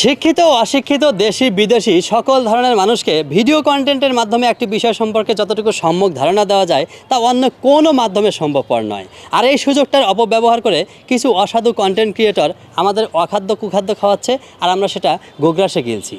শিক্ষিত ও অশিক্ষিত দেশি বিদেশি সকল ধরনের মানুষকে ভিডিও কন্টেন্টের মাধ্যমে একটি বিষয় সম্পর্কে যতটুকু সম্যক ধারণা দেওয়া যায়, তা অন্য কোনো মাধ্যমে সম্ভবপর নয়। আর এই সুযোগটার অপব্যবহার করে কিছু অসাধু কন্টেন্ট ক্রিয়েটর আমাদের অখাদ্য কুখাদ্য খাওয়াচ্ছে, আর আমরা সেটা গোগ্রাসে গিলছি।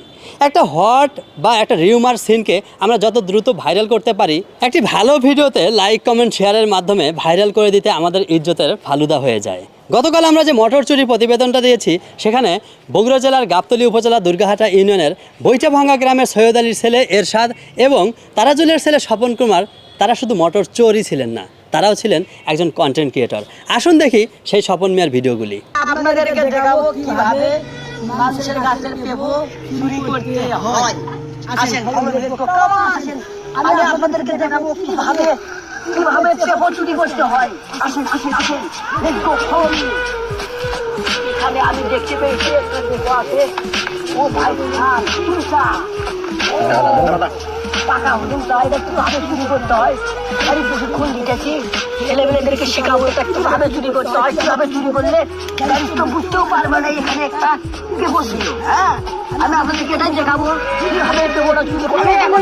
একটা হট বা একটা রিউমার সিনকে আমরা যত দ্রুত ভাইরাল করতে পারি, একটি ভালো ভিডিওতে লাইক কমেন্ট শেয়ারের মাধ্যমে ভাইরাল করে দিতে আমাদের ইজ্জতের ফালুদা হয়ে যায়। গতকাল আমরা যে মটর চুরি প্রতিবেদনটা দিয়েছি সেখানে বগুড়া জেলার গাবতলী উপজেলা দুর্গাহাটা ইউনিয়নের বৈচাভাঙ্গা গ্রামের সৈয়দ আলীর ছেলে এরশাদ এবং তারাজুলের ছেলে স্বপন কুমার তারা শুধু মটর চোরই ছিলেন না তারাও ছিলেন একজন কন্টেন্ট ক্রিয়েটর আসুন দেখি সেই স্বপন মিয়ার ভিডিওগুলি। আপনাদেরকে দেখাবো কীভাবে মানুষের গাছের পেবো চুরি করতে হয়। আসেন। আমি আপনাদেরকে দেখাবো কীভাবে কীভাবে পেবো চুরি করতে হয়? আসেন আসেন আসেন। me. এখানে আমি দেখতে পেয়েছি একটা আছে। ও ভাই সার চুরিটা টাকা হুজুম চাই এটা কীভাবে চুরি করতে হয়? আমি প্রশিক্ষণ দিতেছি। ছেলেমেয়েদেরকে শেখাবো এটা কীভাবে চুরি করতে হয় কীভাবে চুরি করলে তো বুঝতেও পারবে না এখানে একটা হ্যাঁ? আমি আপনাদেরকে এটাই দেখাবো কীভাবে চুরি করে এখন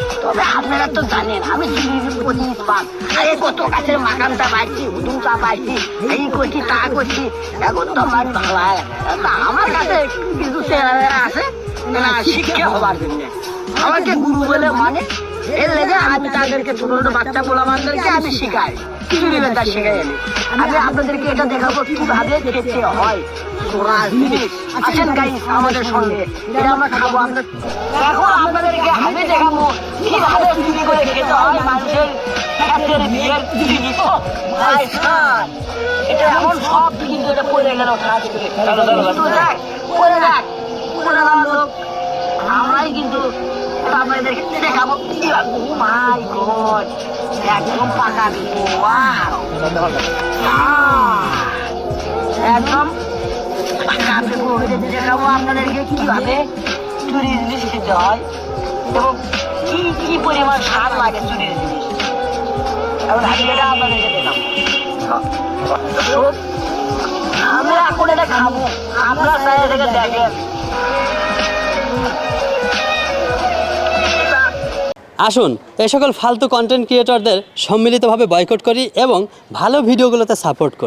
তবে আপনারা তো জানেন, আমি আরে কত গাছের মাকানটা পাইছি উদুমটা পাইছি এই করছি, তা করছি। এখন তো আমার ভালো আমার কাছে কিছু ছেলেমেয়েরা আছে শিক্ষা হবার জন্য। আমাকে গুরু বলে মানে এর লেগে আমি তাদেরকে ছোট ছোট বাচ্চা পোলামানদেরকে আমি শিখাই। চুরি বেতা শিখাই আমি। আমি আপনাদেরকে এটা দেখাবো কীভাবে খেতে হয়। সোনা গাইস আমাদের সঙ্গে। এটা আমরা খাব আমরা দেখো আপনাদেরকে আমি দেখাবো কীভাবে চুরি করে খেতে হয় মানুষের হাতের বিয়ের জিনিস ও, ভাই সার, এটা এমন সব কিন্তু এটা পড়ে গেল। কাজ করে তো দেখ পড়ে দেখ পড়ে গেল। লোক আমরাই কিন্তু এটা আপনাদেরকে দেখাবো কীভাবে মাই গড, একদম পাকা ওয়াও। একদম পাকা পেপো দেখাবো আপনাদেরকে কীভাবে চুরির জিনিস খেতে হয় এবং কি কি পরিমাণ স্বাদ লাগে চুরির জিনিস। এখন আমি এটা আপনাদেরকে দেখাবো। আমরা এখন এটা খাব। আপনারা চাই এটাকে দেখেন। আসুন এই সকল ফালতু কন্টেন্ট ক্রিয়েটরদের সম্মিলিতভাবে বয়কট করি এবং ভালো ভিডিওগুলোতে সাপোর্ট করি।